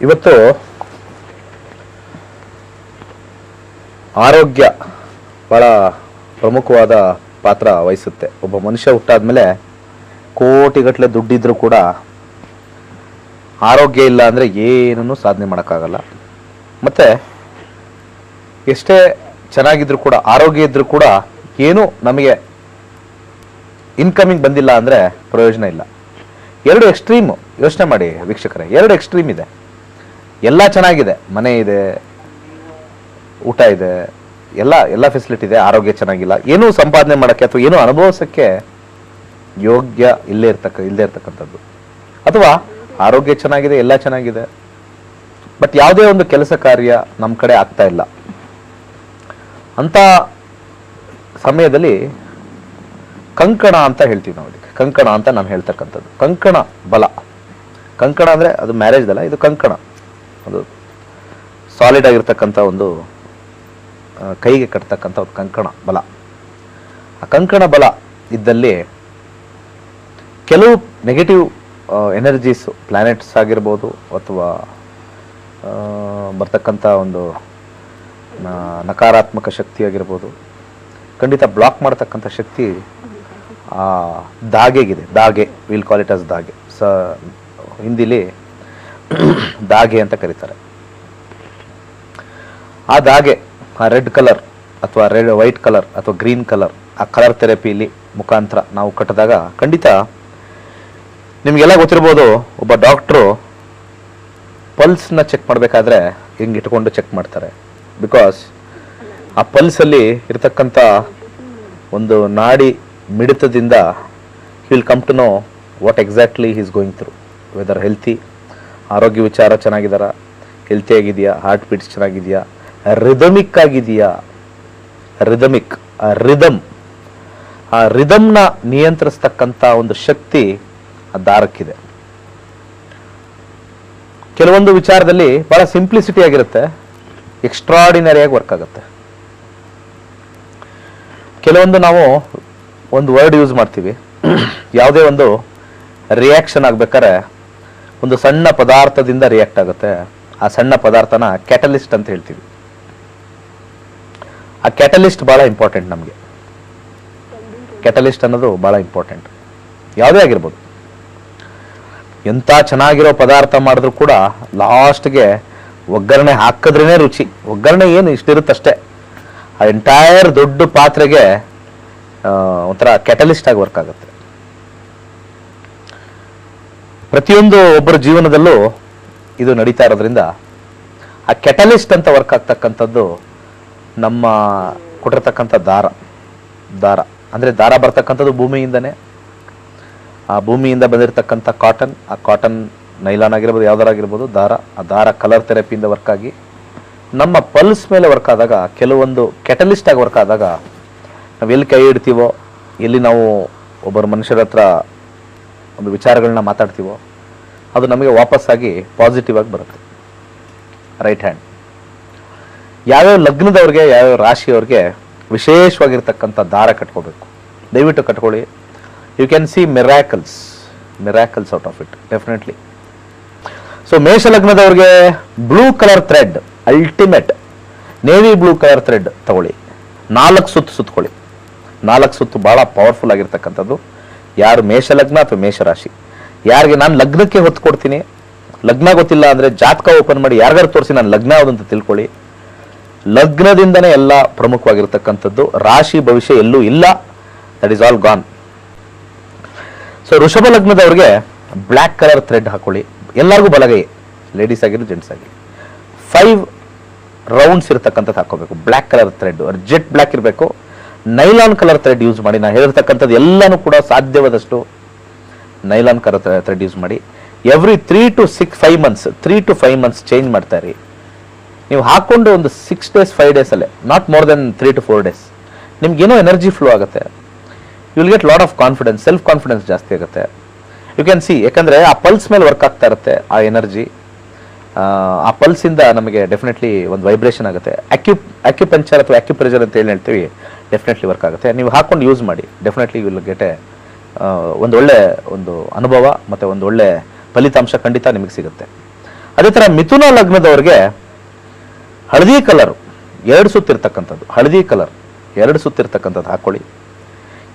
ಇವತ್ತು ಆರೋಗ್ಯ ಬಹಳ ಪ್ರಮುಖವಾದ ಪಾತ್ರ ವಹಿಸುತ್ತೆ. ಒಬ್ಬ ಮನುಷ್ಯ ಹುಟ್ಟಾದ್ಮೇಲೆ ಕೋಟಿಗಟ್ಟಲೆ ದುಡ್ಡಿದ್ರೂ ಕೂಡ ಆರೋಗ್ಯ ಇಲ್ಲ ಅಂದರೆ ಏನನ್ನೂ ಸಾಧನೆ ಮಾಡೋಕ್ಕಾಗಲ್ಲ. ಮತ್ತು ಎಷ್ಟೇ ಚೆನ್ನಾಗಿದ್ರು ಕೂಡ, ಆರೋಗ್ಯ ಇದ್ರೂ ಕೂಡ ಏನೂ ನಮಗೆ ಇನ್ಕಮಿಂಗ್ ಬಂದಿಲ್ಲ ಅಂದರೆ ಪ್ರಯೋಜನ ಇಲ್ಲ. ಎರಡು ಎಕ್ಸ್ಟ್ರೀಮು ಯೋಚನೆ ಮಾಡಿ ವೀಕ್ಷಕರೇ. ಎರಡು ಎಕ್ಸ್ಟ್ರೀಮ್ ಇದೆ. ಎಲ್ಲ ಚೆನ್ನಾಗಿದೆ. ಮನೆ ಇದೆ, ಊಟ ಇದೆ, ಎಲ್ಲ ಎಲ್ಲ ಫೆಸಿಲಿಟಿ ಇದೆ, ಆರೋಗ್ಯ ಚೆನ್ನಾಗಿಲ್ಲ. ಏನೂ ಸಂಪಾದನೆ ಮಾಡೋಕ್ಕೆ ಅಥವಾ ಏನೂ ಅನುಭವಿಸೋಕ್ಕೆ ಯೋಗ್ಯ ಇಲ್ಲೇ ಇರ್ತಕ್ಕ ಇಲ್ಲದೇ ಇರ್ತಕ್ಕಂಥದ್ದು. ಅಥವಾ ಆರೋಗ್ಯ ಚೆನ್ನಾಗಿದೆ, ಎಲ್ಲ ಚೆನ್ನಾಗಿದೆ. ಬಟ್ ಯಾವುದೇ ಒಂದು ಕೆಲಸ ಕಾರ್ಯ ನಮ್ಮ ಕಡೆ ಆಗ್ತಾ ಇಲ್ಲ. ಅಂಥ ಸಮಯದಲ್ಲಿ ಕಂಕಣ ಅಂತ ಹೇಳ್ತೀವಿ ನಾವು ಇದಕ್ಕೆ. ಕಂಕಣ ಅಂತ ನಾನು ಹೇಳ್ತಕ್ಕಂಥದ್ದು. ಕಂಕಣ ಬಲ. ಕಂಕಣ ಅಂದರೆ ಅದು ಮ್ಯಾರೇಜ್ದಲ್ಲ ಇದು ಕಂಕಣ. ಅದು ಸಾಲಿಡ್ ಆಗಿರ್ತಕ್ಕಂಥ ಒಂದು ಕೈಗೆ ಕಟ್ತಕ್ಕಂಥ ಒಂದು ಕಂಕಣ ಬಲ. ಆ ಕಂಕಣ ಬಲ ಇದ್ದಲ್ಲಿ ಕೆಲವು ನೆಗೆಟಿವ್ ಎನರ್ಜೀಸು ಪ್ಲ್ಯಾನೆಟ್ಸ್ ಆಗಿರ್ಬೋದು ಅಥವಾ ಬರ್ತಕ್ಕಂಥ ಒಂದು ನಕಾರಾತ್ಮಕ ಶಕ್ತಿ ಆಗಿರ್ಬೋದು. ಖಂಡಿತ ಬ್ಲಾಕ್ ಮಾಡ್ತಕ್ಕಂಥ ಶಕ್ತಿ, ಆ, ದಾಗೆಗಿದೆ. ದಾಗೆ ವಿಲ್ ಕಾಲ್ ದಾಗೆ. ಸ, ಹಿಂದಿಲಿ ದಾಗೆ ಅಂತ ಕರೀತಾರೆ. ಆ ದಾಗೆ, ಆ ರೆಡ್ ಕಲರ್ ಅಥವಾ ರೆಡ್, ವೈಟ್ ಕಲರ್ ಅಥವಾ ಗ್ರೀನ್ ಕಲರ್, ಆ ಕಲರ್ ಥೆರಪಿಲಿ ಮುಖಾಂತರ ನಾವು ಕಟ್ಟಿದಾಗ ಖಂಡಿತ ನಿಮಗೆಲ್ಲ ಗೊತ್ತಿರ್ಬೋದು, ಒಬ್ಬ ಡಾಕ್ಟ್ರು ಪಲ್ಸ್ನ ಚೆಕ್ ಮಾಡಬೇಕಾದ್ರೆ ಹಿಂಗೆ ಇಟ್ಕೊಂಡು ಚೆಕ್ ಮಾಡ್ತಾರೆ. ಬಿಕಾಸ್ ಆ ಪಲ್ಸಲ್ಲಿ ಇರತಕ್ಕಂಥ ಒಂದು ನಾಡಿ ಮಿಡಿತದಿಂದ will come to know what exactly is going through whether healthy ಆರೋಗ್ಯ ವಿಚಾರ ಚೆನ್ನಾಗಿದ್ದಾರಾ ಹೆಲ್ತಿ ಆಗಿದೆಯಾ? ಹಾರ್ಟ್ ಬೀಟ್ಸ್ ಚೆನ್ನಾಗಿದೆಯಾ? ರಿದಮಿಕ್ ಆಗಿದೆಯಾ? ರಿದಮಿಕ್ ಆ ರಿದಮ್ ಆ ರಿದಮ್ನ ನಿಯಂತ್ರಿಸ್ತಕ್ಕಂಥ ಒಂದು ಶಕ್ತಿ ಆ ದಾರಕ್ಕಿದೆ. ಕೆಲವೊಂದು ವಿಚಾರದಲ್ಲಿ ಬಹಳ ಸಿಂಪ್ಲಿಸಿಟಿ ಆಗಿರುತ್ತೆ. ಎಕ್ಸ್ಟ್ರಾಡಿನರಿಯಾಗಿ ವರ್ಕ್ ಆಗುತ್ತೆ. ಕೆಲವೊಂದು ನಾವು ಒಂದು ವರ್ಡ್ ಯೂಸ್ ಮಾಡ್ತೀವಿ. ಯಾವುದೇ ಒಂದು ರಿಯಾಕ್ಷನ್ ಆಗ್ಬೇಕಾದ್ರೆ ಒಂದು ಸಣ್ಣ ಪದಾರ್ಥದಿಂದ ರಿಯಾಕ್ಟ್ ಆಗುತ್ತೆ. ಆ ಸಣ್ಣ ಪದಾರ್ಥನ ಕ್ಯಾಟಲಿಸ್ಟ್ ಅಂತ ಹೇಳ್ತೀವಿ. ಆ ಕ್ಯಾಟಲಿಸ್ಟ್ ಬಹಳ ಇಂಪಾರ್ಟೆಂಟ್ ನಮಗೆ. ಕ್ಯಾಟಲಿಸ್ಟ್ ಅನ್ನೋದು ಬಹಳ ಇಂಪಾರ್ಟೆಂಟ್ ಯಾವುದೇ ಆಗಿರ್ಬೋದು. ಎಂಥ ಚೆನ್ನಾಗಿರೋ ಪದಾರ್ಥ ಮಾಡಿದ್ರು ಕೂಡ ಲಾಸ್ಟ್ಗೆ ಒಗ್ಗರಣೆ ಹಾಕಿದ್ರೇ ರುಚಿ. ಒಗ್ಗರಣೆ ಏನು ಇಷ್ಟಿರುತ್ತಷ್ಟೇ. ಆ ಎಂಟೈರ್ ದೊಡ್ಡ ಪಾತ್ರೆಗೆ ಒಂಥರ ಕ್ಯಾಟಲಿಸ್ಟ್ ಆಗಿ ವರ್ಕ್ ಆಗುತ್ತೆ. ಪ್ರತಿಯೊಂದು ಒಬ್ಬರ ಜೀವನದಲ್ಲೂ ಇದು ನಡೀತಾ ಇರೋದ್ರಿಂದ ಆ ಕೆಟಲಿಸ್ಟ್ ಅಂತ ವರ್ಕ್ ಆಗ್ತಕ್ಕಂಥದ್ದು ನಮ್ಮ ಕೊಟ್ಟಿರ್ತಕ್ಕಂಥ ದಾರ ದಾರ. ಅಂದರೆ ದಾರ ಬರ್ತಕ್ಕಂಥದ್ದು ಭೂಮಿಯಿಂದನೇ. ಆ ಭೂಮಿಯಿಂದ ಬಂದಿರತಕ್ಕಂಥ ಕಾಟನ್ ಆ ಕಾಟನ್ ನೈಲಾನ್ ಆಗಿರ್ಬೋದು, ಯಾವ್ದಾರ ಆಗಿರ್ಬೋದು, ದಾರ. ಆ ದಾರ ಕಲರ್ ಥೆರಪಿಯಿಂದ ವರ್ಕ್ ಆಗಿ ನಮ್ಮ ಪಲ್ಸ್ ಮೇಲೆ ವರ್ಕ್ ಆದಾಗ, ಕೆಲವೊಂದು ಕೆಟಲಿಸ್ಟ್ ಆಗಿ ವರ್ಕ್ ಆದಾಗ ನಾವು ಎಲ್ಲಿ ಕೈ ಇಡ್ತೀವೋ ಎಲ್ಲಿ ನಾವು ಒಬ್ಬರು ಮನುಷ್ಯರ ಹತ್ರ ಒಂದು ವಿಚಾರಗಳನ್ನ ಮಾತಾಡ್ತೀವೋ, ಅದು ನಮಗೆ ವಾಪಸ್ಸಾಗಿ ಪಾಸಿಟಿವ್ ಆಗಿ ಬರುತ್ತೆ. ರೈಟ್ ಹ್ಯಾಂಡ್ ಯಾವ್ಯಾವ ಲಗ್ನದವ್ರಿಗೆ, ಯಾವ್ಯಾವ ರಾಶಿಯವ್ರಿಗೆ ವಿಶೇಷವಾಗಿರ್ತಕ್ಕಂಥ ದಾರ ಕಟ್ಕೋಬೇಕು. ದಯವಿಟ್ಟು ಕಟ್ಕೊಳ್ಳಿ. You can see miracles miracles out of it definitely so ಮೇಷ ಲಗ್ನದವ್ರಿಗೆ blue colour thread ultimate navy blue colour thread ತಗೊಳ್ಳಿ. ನಾಲ್ಕು ಸುತ್ತು ಸುತ್ತಕೊಳ್ಳಿ ನಾಲ್ಕು ಸುತ್ತು ಭಾಳ ಪವರ್ಫುಲ್ ಆಗಿರ್ತಕ್ಕಂಥದ್ದು. ಯಾರು ಮೇಷ ಲಗ್ನ ಅಥವಾ ಮೇಷರಾಶಿ? ಯಾರಿಗೆ ನಾನು ಲಗ್ನಕ್ಕೆ ಹೊತ್ತು ಕೊಡ್ತೀನಿ? ಲಗ್ನ ಗೊತ್ತಿಲ್ಲ ಅಂದರೆ ಜಾತಕ ಓಪನ್ ಮಾಡಿ ಯಾರಿಗಾರು ತೋರಿಸಿ ನಾನು ಲಗ್ನ ಯಾವುದು ಅಂತ ತಿಳ್ಕೊಳ್ಳಿ. ಲಗ್ನದಿಂದನೇ ಎಲ್ಲ ಪ್ರಮುಖವಾಗಿರ್ತಕ್ಕಂಥದ್ದು. ರಾಶಿ ಭವಿಷ್ಯ ಎಲ್ಲೂ ಇಲ್ಲ. That is all gone so ಋಷಭ ಲಗ್ನದವ್ರಿಗೆ ಬ್ಲ್ಯಾಕ್ ಕಲರ್ ಥ್ರೆಡ್ ಹಾಕೊಳ್ಳಿ. ಎಲ್ಲರಿಗೂ ಬಲಗೈ. ಲೇಡೀಸ್ ಆಗಿರೋ ಜೆಂಟ್ಸ್ ಆಗಿ ಫೈವ್ ರೌಂಡ್ಸ್ ಇರತಕ್ಕಂಥದ್ದು ಹಾಕೋಬೇಕು black colour thread jet black ಇರಬೇಕು. ನೈಲಾನ್ ಕಲರ್ ಥ್ರೆಡ್ ಯೂಸ್ ಮಾಡಿ, ನಾನು ಹೇಳಿರ್ತಕ್ಕಂಥದ್ದು ಎಲ್ಲನೂ ಕೂಡ ಸಾಧ್ಯವಾದಷ್ಟು ನೈಲಾನ್ ಕಲರ್ ಥ್ರೆಡ್ ಯೂಸ್ ಮಾಡಿ. Every three to six five months three to five months change ಮಾಡ್ತಾ ಇರಿ. ನೀವು ಹಾಕ್ಕೊಂಡು ಒಂದು six days five ಡೇಸಲ್ಲೇ not more then three to four days ನಿಮ್ಗೇನೋ energy flow ಆಗುತ್ತೆ. You will get lot of confidence self confidence ಜಾಸ್ತಿ ಆಗುತ್ತೆ. You can C ಯಾಕಂದರೆ ಆ ಪಲ್ಸ್ ಮೇಲೆ ವರ್ಕ್ ಆಗ್ತಾ ಇರುತ್ತೆ, ಆ ಎನರ್ಜಿ ಆ ಪಲ್ಸಿಂದ ನಮಗೆ ಡೆಫಿನೆಟ್ಲಿ ಒಂದು ವೈಬ್ರೇಷನ್ ಆಗುತ್ತೆ. ಅಕ್ಯು ಅಕ್ಯುಪಂಚರ್ ಅಥವಾ ಅಕ್ಯುಪ್ರೆಷರ್ ಅಂತ ಏನು ಹೇಳ್ತೀವಿ? ಡೆಫಿನೆಟ್ಲಿ ವರ್ಕ್ ಆಗುತ್ತೆ. ನೀವು ಹಾಕೊಂಡು ಯೂಸ್ ಮಾಡಿ. ಡೆಫಿನೆಟ್ಲಿ ವಿಲ್ ಗೆಟ್ ಎ ಒಂದು ಒಳ್ಳೆ ಒಂದು ಅನುಭವ ಮತ್ತು ಒಂದು ಒಳ್ಳೆ ಫಲಿತಾಂಶ ಖಂಡಿತ ನಿಮಗೆ ಸಿಗುತ್ತೆ. ಅದೇ ಥರ ಮಿಥುನ ಲಗ್ನದವ್ರಿಗೆ ಹಳದಿ ಕಲರ್ ಎರಡು ಸುತ್ತಿರ್ತಕ್ಕಂಥದ್ದು. ಹಳದಿ ಕಲರ್ ಎರಡು ಸುತ್ತಿರ್ತಕ್ಕಂಥದ್ದು ಹಾಕ್ಕೊಳ್ಳಿ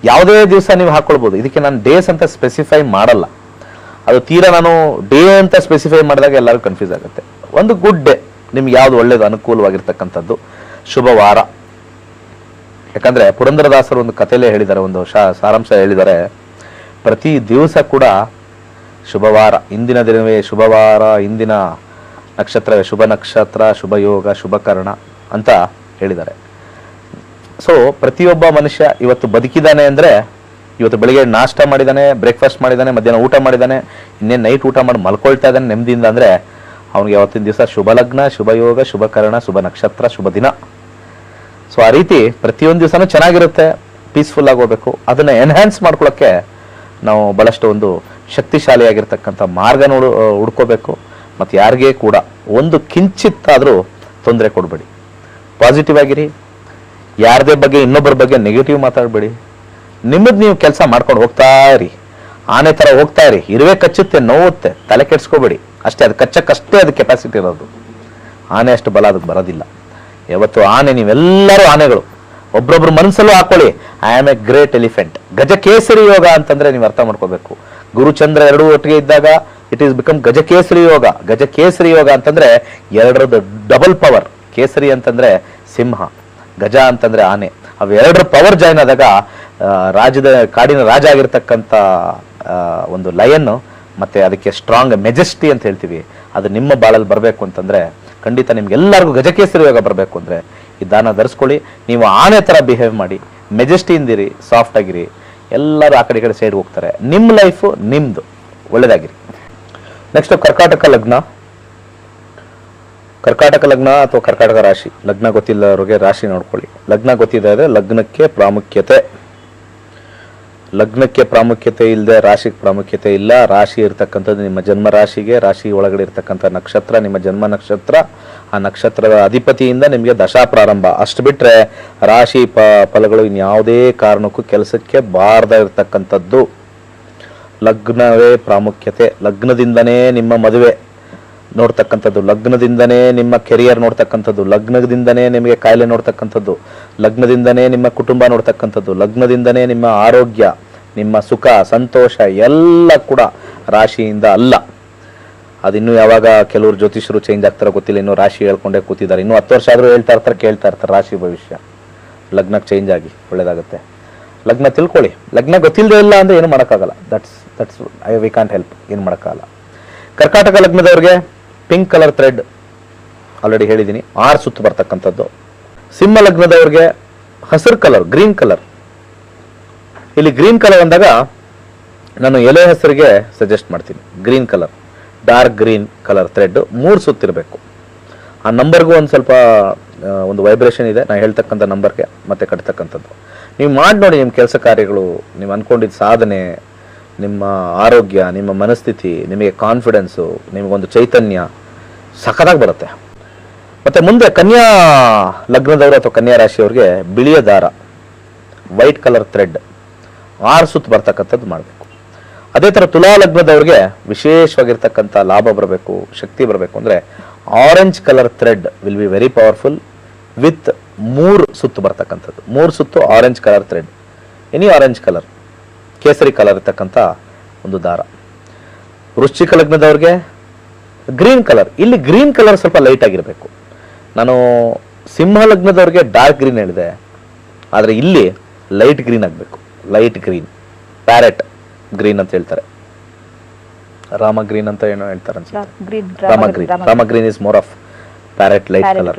ಯಾವುದೇ ದಿವಸ ನೀವು ಹಾಕ್ಕೊಳ್ಬೋದು ಇದಕ್ಕೆ ನಾನು ಡೇಸ್ ಅಂತ ಸ್ಪೆಸಿಫೈ ಮಾಡಲ್ಲ. ಅದು ತೀರಾ ನಾನು ಡೇ ಅಂತ ಸ್ಪೆಸಿಫೈ ಮಾಡಿದಾಗ ಎಲ್ಲರೂ ಕನ್ಫ್ಯೂಸ್ ಆಗುತ್ತೆ. ಒಂದು ಗುಡ್ ಡೇ ನಿಮ್ಗೆ ಯಾವುದು ಒಳ್ಳೇದು ಅನುಕೂಲವಾಗಿರ್ತಕ್ಕಂಥದ್ದು. ಶುಭ ವಾರ ಯಾಕಂದ್ರೆ ಪುರಂದರದಾಸರು ಒಂದು ಕಥೆಯಲ್ಲೇ ಹೇಳಿದ್ದಾರೆ, ಒಂದು ಶಾ, ಸಾರಾಂಶ ಹೇಳಿದ್ದಾರೆ. ಪ್ರತಿ ದಿವಸ ಕೂಡ ಶುಭವಾರ, ಇಂದಿನ ದಿನವೇ ಶುಭವಾರ, ಇಂದಿನ ನಕ್ಷತ್ರವೇ ಶುಭ ನಕ್ಷತ್ರ, ಶುಭ ಯೋಗ, ಶುಭ ಕರ್ಣ ಅಂತ ಹೇಳಿದ್ದಾರೆ. ಸೊ ಪ್ರತಿಯೊಬ್ಬ ಮನುಷ್ಯ ಇವತ್ತು ಬದುಕಿದ್ದಾನೆ ಅಂದರೆ, ಇವತ್ತು ಬೆಳಿಗ್ಗೆ ನಾಷ್ಟ ಮಾಡಿದ್ದಾನೆ ಬ್ರೇಕ್ಫಾಸ್ಟ್ ಮಾಡಿದ್ದಾನೆ, ಮಧ್ಯಾಹ್ನ ಊಟ ಮಾಡಿದ್ದಾನೆ, ಇನ್ನೇನು ನೈಟ್ ಊಟ ಮಾಡಿ ಮಲ್ಕೊಳ್ತಾ ಇದ್ದಾನೆ ನೆಮ್ಮದಿಯಿಂದ ಅಂದರೆ, ಅವನಿಗೆ ಅವತ್ತಿನ ದಿವಸ ಶುಭ ಲಗ್ನ ಶುಭ ಯೋಗ, ಶುಭ ಶುಭ ನಕ್ಷತ್ರ, ಶುಭ ದಿನ. ಸೊ ಆ ರೀತಿ ಪ್ರತಿಯೊಂದು ದಿವಸನೂ ಚೆನ್ನಾಗಿರುತ್ತೆ ಪೀಸ್ಫುಲ್ ಆಗಿ ಹೋಗ್ಬೇಕು. ಅದನ್ನು ಎನ್ಹ್ಯಾನ್ಸ್ ಮಾಡ್ಕೊಳ್ಳೋಕ್ಕೆ ನಾವು ಬಹಳಷ್ಟು ಒಂದು ಶಕ್ತಿಶಾಲಿಯಾಗಿರ್ತಕ್ಕಂಥ ಮಾರ್ಗ ನೋಡು ಹುಡ್ಕೋಬೇಕು. ಮತ್ತು ಯಾರಿಗೇ ಕೂಡ ಒಂದು ಕಿಂಚಿತ್ತಾದರೂ ತೊಂದರೆ ಕೊಡಬೇಡಿ. ಪಾಸಿಟಿವ್ ಆಗಿರಿ. ಯಾರದೇ ಬಗ್ಗೆ ಇನ್ನೊಬ್ಬರ ಬಗ್ಗೆ ನೆಗೆಟಿವ್ ಮಾತಾಡಬೇಡಿ. ನಿಮ್ಮದು ನೀವು ಕೆಲಸ ಮಾಡ್ಕೊಂಡು ಹೋಗ್ತಾ ಇರಿ. ಆನೆ ಥರ ಹೋಗ್ತಾ ಇರಿ. ಇರುವೆ ಕಚ್ಚುತ್ತೆ, ನೋವುತ್ತೆ, ತಲೆ ಕೆಡ್ಸ್ಕೋಬೇಡಿ. ಅಷ್ಟೇ, ಅದು ಕಚ್ಚಕ್ಕಷ್ಟೇ ಅದು ಕೆಪಾಸಿಟಿ ಇರೋದು. ಆನೆ ಅಷ್ಟು ಬಲ ಅದಕ್ಕೆ ಬರೋದಿಲ್ಲ. ಯಾವತ್ತು ಆನೆ, ನೀವೆಲ್ಲರೂ ಆನೆಗಳು. ಒಬ್ರೊಬ್ರು ಮನಸ್ಸಲ್ಲೂ ಹಾಕೊಳ್ಳಿ. I am a great elephant Gajakesari ಯೋಗ ಅಂತಂದ್ರೆ ನೀವು ಅರ್ಥ ಮಾಡ್ಕೋಬೇಕು. ಗುರುಚಂದ್ರ ಎರಡೂ ಒಟ್ಟಿಗೆ ಇದ್ದಾಗ ಇಟ್ ಈಸ್ ಬಿಕಮ್ ಗಜಕೇಸರಿ ಯೋಗ. ಗಜಕೇಸರಿ ಯೋಗ ಅಂತಂದ್ರೆ ಎರಡರದ್ದು ಡಬಲ್ ಪವರ್ ಕೇಸರಿ ಅಂತಂದ್ರೆ ಸಿಂಹ. ಗಜ ಅಂತಂದ್ರೆ ಆನೆ. ಅವೆರಡರ ಪವರ್ ಜಾಯ್ನ್ ಆದಾಗ ರಾಜದ ಕಾಡಿನ ರಾಜ ಆಗಿರ್ತಕ್ಕಂಥ ಒಂದು ಲಯನ್ ಮತ್ತೆ ಅದಕ್ಕೆ ಸ್ಟ್ರಾಂಗ್ ಮೆಜೆಸ್ಟಿ ಅಂತ ಹೇಳ್ತೀವಿ. ಅದು ನಿಮ್ಮ ಬಾಳಲ್ಲಿ ಬರಬೇಕು ಅಂತಂದ್ರೆ ಖಂಡಿತ ನಿಮ್ಗೆಲ್ಲರಿಗೂ ಗಜಕೇಸರಿ ಯೋಗ ಬರಬೇಕು ಅಂದರೆ ಈ ದಾನ ಧರಿಸ್ಕೊಳ್ಳಿ. ನೀವು ಆನೆ ಥರ ಬಿಹೇವ್ ಮಾಡಿ ಮೆಜೆಸ್ಟಿ ಇಂದಿರಿ ಸಾಫ್ಟ್ ಆಗಿರಿ, ಎಲ್ಲರೂ ಆ ಕಡೆ ಕಡೆ ಸೈಡ್ ಹೋಗ್ತಾರೆ. ನಿಮ್ಮ ಲೈಫು ನಿಮ್ಮದು ಒಳ್ಳೇದಾಗಿರಿ. ನೆಕ್ಸ್ಟ್ ಕರ್ಕಾಟಕ ಲಗ್ನ. ಕರ್ಕಾಟಕ ಲಗ್ನ ಅಥವಾ ಕರ್ಕಾಟಕ ರಾಶಿ? ಲಗ್ನ ಗೊತ್ತಿಲ್ಲದವ್ರಿಗೆ ರಾಶಿ ನೋಡ್ಕೊಳ್ಳಿ. ಲಗ್ನ ಗೊತ್ತಿದ್ದಾರೆ ಲಗ್ನಕ್ಕೆ ಪ್ರಾಮುಖ್ಯತೆ. ಲಗ್ನಕ್ಕೆ ಪ್ರಾಮುಖ್ಯತೆ ಇಲ್ಲದೆ ರಾಶಿಗೆ ಪ್ರಾಮುಖ್ಯತೆ ಇಲ್ಲ. ರಾಶಿ ಇರ್ತಕ್ಕಂಥದ್ದು ನಿಮ್ಮ ಜನ್ಮ ರಾಶಿಗೆ, ರಾಶಿ ಒಳಗಡೆ ಇರ್ತಕ್ಕಂಥ ನಕ್ಷತ್ರ, ನಿಮ್ಮ ಜನ್ಮ ನಕ್ಷತ್ರ, ಆ ನಕ್ಷತ್ರದ ಅಧಿಪತಿಯಿಂದ ನಿಮಗೆ ದಶಾ ಪ್ರಾರಂಭ. ಅಷ್ಟು ಬಿಟ್ಟರೆ ರಾಶಿ ಪ, ಫಲಗಳು ಇನ್ಯಾವುದೇ ಕಾರಣಕ್ಕೂ ಕೆಲಸಕ್ಕೆ ಬಾರದ ಇರ್ತಕ್ಕಂಥದ್ದು. ಲಗ್ನವೇ ಪ್ರಾಮುಖ್ಯತೆ. ಲಗ್ನದಿಂದನೇ ನಿಮ್ಮ ಮದುವೆ. ನೋಡ್ತಕ್ಕಂಥದ್ದು. ಲಗ್ನದಿಂದನೇ ನಿಮ್ಮ ಕೆರಿಯರ್ ನೋಡ್ತಕ್ಕಂಥದ್ದು. ಲಗ್ನದಿಂದನೇ ನಿಮಗೆ ಕಾಯಿಲೆ ನೋಡ್ತಕ್ಕಂಥದ್ದು. ಲಗ್ನದಿಂದನೇ ನಿಮ್ಮ ಕುಟುಂಬ ನೋಡ್ತಕ್ಕಂಥದ್ದು. ಲಗ್ನದಿಂದನೇ ನಿಮ್ಮ ಆರೋಗ್ಯ, ನಿಮ್ಮ ಸುಖ, ಸಂತೋಷ ಎಲ್ಲ ಕೂಡ ರಾಶಿಯಿಂದ ಅಲ್ಲ. ಅದಿನ್ನೂ ಯಾವಾಗ ಕೆಲವರು ಜ್ಯೋತಿಷರು ಚೇಂಜ್ ಆಗ್ತಾರೋ ಗೊತ್ತಿಲ್ಲ. ಇನ್ನೂ ರಾಶಿ ಹೇಳ್ಕೊಂಡೇ ಕೂತಿದ್ದಾರೆ. ಇನ್ನೂ ಹತ್ತು ವರ್ಷ ಆದರೂ ಹೇಳ್ತಾ ಇರ್ತಾರೆ, ಕೇಳ್ತಾ ಇರ್ತಾರೆ ರಾಶಿ ಭವಿಷ್ಯ. ಲಗ್ನಕ್ಕೆ ಚೇಂಜ್ ಆಗಿ ಒಳ್ಳೇದಾಗುತ್ತೆ. ಲಗ್ನ ತಿಳ್ಕೊಳ್ಳಿ. ಲಗ್ನ ಗೊತ್ತಿಲ್ಲದೆ ಇಲ್ಲ ಅಂದ್ರೆ ಏನು ಮಾಡೋಕ್ಕಾಗಲ್ಲ. That's that's I we can't help ಏನು ಮಾಡೋಕ್ಕಾಗಲ್ಲ. ಕರ್ಕಾಟಕ ಲಗ್ನದವ್ರಿಗೆ ಪಿಂಕ್ ಕಲರ್ ಥ್ರೆಡ್ ಆಲ್ರೆಡಿ ಹೇಳಿದ್ದೀನಿ. ಆರು ಸುತ್ತು ಬರ್ತಕ್ಕಂಥದ್ದು. ಸಿಂಹ ಲಗ್ನದವ್ರಿಗೆ ಹಸಿರು ಕಲರ್, ಗ್ರೀನ್ ಕಲರ್. ಇಲ್ಲಿ ಗ್ರೀನ್ ಕಲರ್ ಅಂದಾಗ ನಾನು ಎಲೆ ಹೆಸರಿಗೆ ಸಜೆಸ್ಟ್ ಮಾಡ್ತೀನಿ. Green colour. Dark green colour thread. ಮೂರು ಸುತ್ತಿರಬೇಕು ಆ ನಂಬರ್ಗೂ ಒಂದು ಸ್ವಲ್ಪ ಒಂದು ವೈಬ್ರೇಷನ್ ಇದೆ. ನಾನು ಹೇಳ್ತಕ್ಕಂಥ ನಂಬರ್ಗೆ ಮತ್ತೆ ಕಟ್ತಕ್ಕಂಥದ್ದು. ನೀವು ಮಾಡಿ ನೋಡಿ ನಿಮ್ಮ ಕೆಲಸ ಕಾರ್ಯಗಳು, ನೀವು ಅಂದ್ಕೊಂಡಿದ್ದ ಸಾಧನೆ, ನಿಮ್ಮ ಆರೋಗ್ಯ, ನಿಮ್ಮ ಮನಸ್ಥಿತಿ, ನಿಮಗೆ ಕಾನ್ಫಿಡೆನ್ಸು ನಿಮಗೊಂದು ಚೈತನ್ಯ ಸಖತ್ತಾಗಿ ಬರುತ್ತೆ. ಮತ್ತು ಮುಂದೆ ಕನ್ಯಾ ಲಗ್ನದವರು ಅಥವಾ ಕನ್ಯಾ ರಾಶಿಯವ್ರಿಗೆ ಬಿಳಿಯ ದಾರ ವೈಟ್ ಕಲರ್ ಥ್ರೆಡ್ ಆರು ಸುತ್ತು ಬರ್ತಕ್ಕಂಥದ್ದು ಮಾಡಬೇಕು. ಅದೇ ಥರ ತುಲಾ ಲಗ್ನದವ್ರಿಗೆ ವಿಶೇಷವಾಗಿರ್ತಕ್ಕಂಥ ಲಾಭ ಬರಬೇಕು, ಶಕ್ತಿ ಬರಬೇಕು ಅಂದರೆ orange colour thread will be very powerful with ಮೂರು ಸುತ್ತು ಬರ್ತಕ್ಕಂಥದ್ದು. ಮೂರು ಸುತ್ತು orange colour thread any orange colour ಕೇಸರಿ ಕಲರ್ ಇರ್ತಕ್ಕಂಥ ಒಂದು ದಾರ. ವೃಶ್ಚಿಕ ಲಗ್ನದವ್ರಿಗೆ ಗ್ರೀನ್ ಕಲರ್. ಇಲ್ಲಿ ಗ್ರೀನ್ ಕಲರ್ ಸ್ವಲ್ಪ ಲೈಟ್ ಆಗಿರಬೇಕು. ನಾನು ಸಿಂಹ ಲಗ್ನದವ್ರಿಗೆ ಡಾರ್ಕ್ ಗ್ರೀನ್ ಹೇಳಿದೆ. ಆದರೆ ಇಲ್ಲಿ ಲೈಟ್ ಗ್ರೀನ್ ಆಗಬೇಕು. ಲೈಟ್ ಗ್ರೀನ್ ಪ್ಯಾರೆಟ್ ಗ್ರೀನ್ ಅಂತ ಹೇಳ್ತಾರೆ. ರಾಮ ಗ್ರೀನ್ ಅಂತ ಏನೋ ಹೇಳ್ತಾರೆ ಅನ್ಸುತ್ತೆ. Rama green Rama green is more of parrot light colour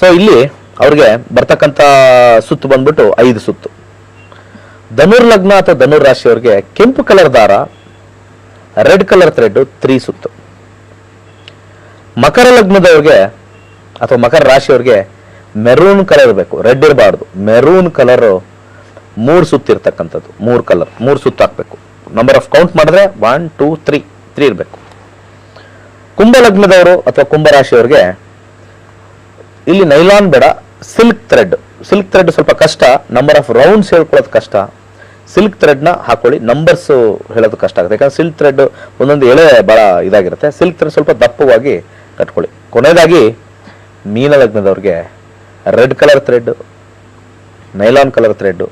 so ಇಲ್ಲಿ ಅವ್ರಿಗೆ ಬರ್ತಕ್ಕಂಥ ಸುತ್ತು ಬಂದ್ಬಿಟ್ಟು ಐದು ಸುತ್ತು. ಧನುರ್ ಲಗ್ನ ಅಥವಾ ಧನುರ್ ರಾಶಿಯವ್ರಿಗೆ ಕೆಂಪು ಕಲರ್ ದಾರ ರೆಡ್ ಕಲರ್ ಥ್ರೆಡ್ ತ್ರೀ ಸುತ್ತು. ಮಕರ ಲಗ್ನದವ್ರಿಗೆ ಅಥವಾ ಮಕರ ರಾಶಿಯವ್ರಿಗೆ ಮೆರೂನ್ ಕಲರ್ ಬೇಕು. ರೆಡ್ ಇರಬಾರ್ದು. ಮೆರೂನ್ ಕಲರು ಮೂರು ಸುತ್ತು ಇರ್ತಕ್ಕಂಥದ್ದು. ಮೂರು ಕಲರ್ ಮೂರು ಸುತ್ತು ಹಾಕ್ಬೇಕು. ನಂಬರ್ ಆಫ್ ಕೌಂಟ್ ಮಾಡಿದ್ರೆ ಒನ್ ಟೂ ತ್ರೀ ತ್ರೀ ಇರಬೇಕು. ಕುಂಭ ಲಗ್ನದವರು ಅಥವಾ ಕುಂಭ ರಾಶಿಯವ್ರಿಗೆ ಇಲ್ಲಿ ನೈಲಾನ್ ಬೇಡ ಸಿಲ್ಕ್ ಥ್ರೆಡ್ ಸಿಲ್ಕ್ ಥ್ರೆಡ್ ಸ್ವಲ್ಪ ಕಷ್ಟ ನಂಬರ್ ಆಫ್ ರೌಂಡ್ಸ್ ಹೇಳ್ಕೊಳ್ಳೋದು ಕಷ್ಟ. ಸಿಲ್ಕ್ ಥ್ರೆಡ್ನ ಹಾಕೊಳ್ಳಿ. ನಂಬರ್ಸ್ ಹೇಳೋದು ಕಷ್ಟ ಆಗುತ್ತೆ. ಯಾಕಂದ್ರೆ ಸಿಲ್ಕ್ ಥ್ರೆಡ್ ಒಂದೊಂದು ಎಳೆ ಭಾಳ ಇದಾಗಿರುತ್ತೆ. ಸಿಲ್ಕ್ ಥ್ರೆಡ್ ಸ್ವಲ್ಪ ದಪ್ಪವಾಗಿ ಕಟ್ಕೊಳ್ಳಿ. ಕೊನೆಯದಾಗಿ ಮೀನ ಲಗ್ನದವ್ರಿಗೆ red colour thread, nylon colour thread,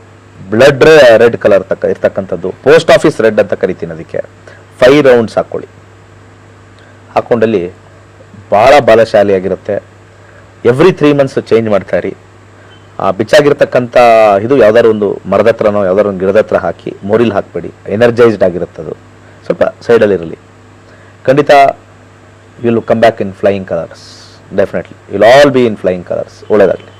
blood red colour ತಕ್ಕ ಇರ್ತಕ್ಕಂಥದ್ದು, ಪೋಸ್ಟ್ ಆಫೀಸ್ ರೆಡ್ ಅಂತ ಕರಿತೀನಿ ಅದಕ್ಕೆ. ಫೈವ್ ರೌಂಡ್ಸ್ ಹಾಕ್ಕೊಳ್ಳಿ ಹಾಕೊಂಡಲ್ಲಿ ಭಾಳ ಬಲಶಾಲಿಯಾಗಿರುತ್ತೆ. ಎವ್ರಿ ತ್ರೀ ಮಂತ್ಸ್ ಚೇಂಜ್ ಮಾಡ್ತಾ ಇರಿ. ಬಿಚ್ಚಾಗಿರ್ತಕ್ಕಂಥ, ಇದು ಯಾವ್ದಾದ್ರು ಒಂದು ಮರದ ಹತ್ರನೋ, ಯಾವ್ದಾದ್ರು ಒಂದು ಗಿಡದ ಹತ್ರ ಹಾಕಿ ಮೋರಿಲ್ ಹಾಕಬೇಡಿ. ಎನರ್ಜೈಸ್ಡ್ ಆಗಿರುತ್ತೆ ಅದು ಸ್ವಲ್ಪ ಸೈಡಲ್ಲಿರಲಿ. ಖಂಡಿತ ಖಂಡಿತ will come back in flying colours definitely will all be in flying colours ಒಳ್ಳೆಯದಾಗಲಿ